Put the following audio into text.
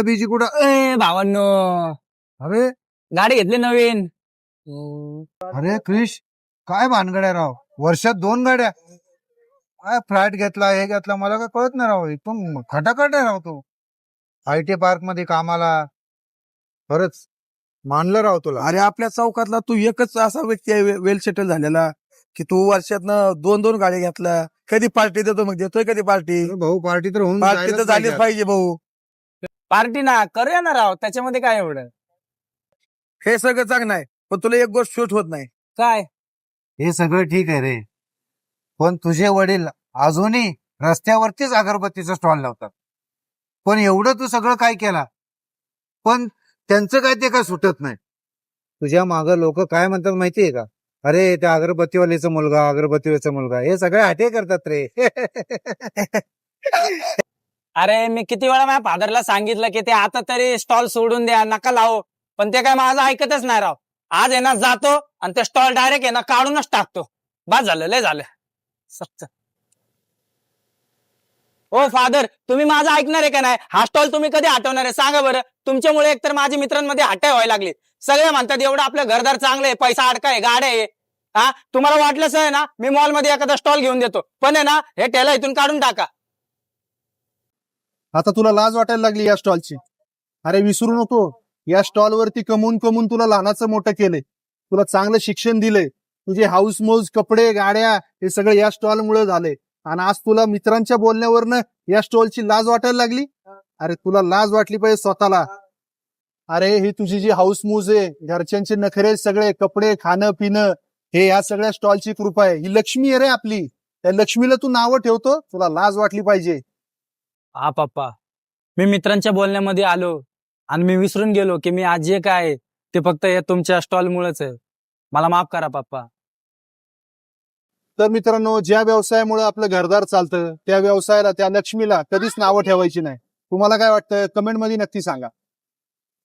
आता बीजी कुठं? ए भावांनो. अरे. गाडी घेतली नवीन. अरे क्रिश काय भानगड्या राव? वर्षात दोन गाड्या. काय फ्लॅट घेतला हे घेतला मला काय कळत नाही राव. एकदम खटाखट आहे राव तो. आय टी पार्कमध्ये कामाला. खरंच मानलं राव तुला. अरे आपल्या चौकातला तू एकच असा व्यक्ती आहे वेल सेटल झालेला की तू वर्षातनं दोन दोन गाड्या घेतला कधी पार्टी देतो मग देतोय कधी पार्टी? अरे भाऊ पार्टी तर होऊन पार्टी तर जायलाच झालीच. पाहिजे भाऊ. पार्टी ना करूया ना राव त्याच्यामध्ये काय एवढं? हे सगळं चांगलं आहे पण तुला एक गोष्ट शूट होत नाही. काय? हे सगळं ठीक आहे रे. पण तुझे वडील अजूनही रस्त्यावरतीच अगरबत्तीचा स्टॉल लावतात. पण एवढं तू सगळं काय केला? पण त्यांचं काय ते काय सुटत नाही. तुझ्या माग लोक काय म्हणतात माहितीये का? अरे त्या अगरबत्तीवालीचा मुलगा अगरबत्तीवालीचा मुलगा हे सगळे हटे करतात रे. अरे मी किती वेळा माझ्या फादरला सांगितलं की ते आता तरी स्टॉल सोडून द्या नका लावू. पण ते काय माझं ऐकतच नाही राव. आज आहे ना जातो आणि ते स्टॉल डायरेक्ट आहे ना काढूनच टाकतो. बा झालं लय झालं. सक्त ओ फादर तुम्ही माझं ऐकणार आहे का नाही? हा स्टॉल तुम्ही कधी हटवणार आहे? सांगा बरं. तुमच्यामुळे एकतर माझ्या मित्रांमध्ये हटाय व्हायला लागली. सगळे म्हणतात एवढं आपलं घरदार चांगलं आहे पैसा अडकाय गाड्या आहे. हा? तुम्हाला वाटलंच आहे ना मी मॉलमध्ये एखादा स्टॉल घेऊन देतो. पण आहे ना हे टेला इथून काढून टाका. आता तुला लाज वाटायला लागली या स्टॉलची. अरे विसरू नको. या स्टॉल वरती कमवून कमवून तुला लहानाचं मोठं केलंय. तुला चांगलं शिक्षण दिलंय. तुझे हाऊस मोज कपडे गाड्या हे सगळं या स्टॉल मुळे झाले आणि आज तुला मित्रांच्या बोलण्यावरनं या स्टॉलची लाज वाटायला लागली? अरे तुला लाज वाटली पाहिजे स्वतःला. अरे ही तुझी जी हाऊस मूज आहे घरच्यांचे नखरे सगळे कपडे खाणं पिणं हे या सगळ्या स्टॉलची कृपा आहे. ही लक्ष्मी आहे रे आपली. त्या लक्ष्मीला तू नावं ठेवतो तुला लाज वाटली पाहिजे. हा पप्पा. मी मित्रांच्या बोलण्यामध्ये आलो आणि मी विसरून गेलो की मी आज जे काय आहे, ते फक्त हे तुमच्या स्टॉल मुळेच आहे. मला माफ करा पप्पा. तर मित्रांनो ज्या व्यवसायामुळे आपलं घरदार चालतं त्या व्यवसायाला त्या लक्ष्मीला कधीच नावं ठेवायची नाही. तुम्हाला काय वाटतं? कमेंटमध्ये नक्की सांगा.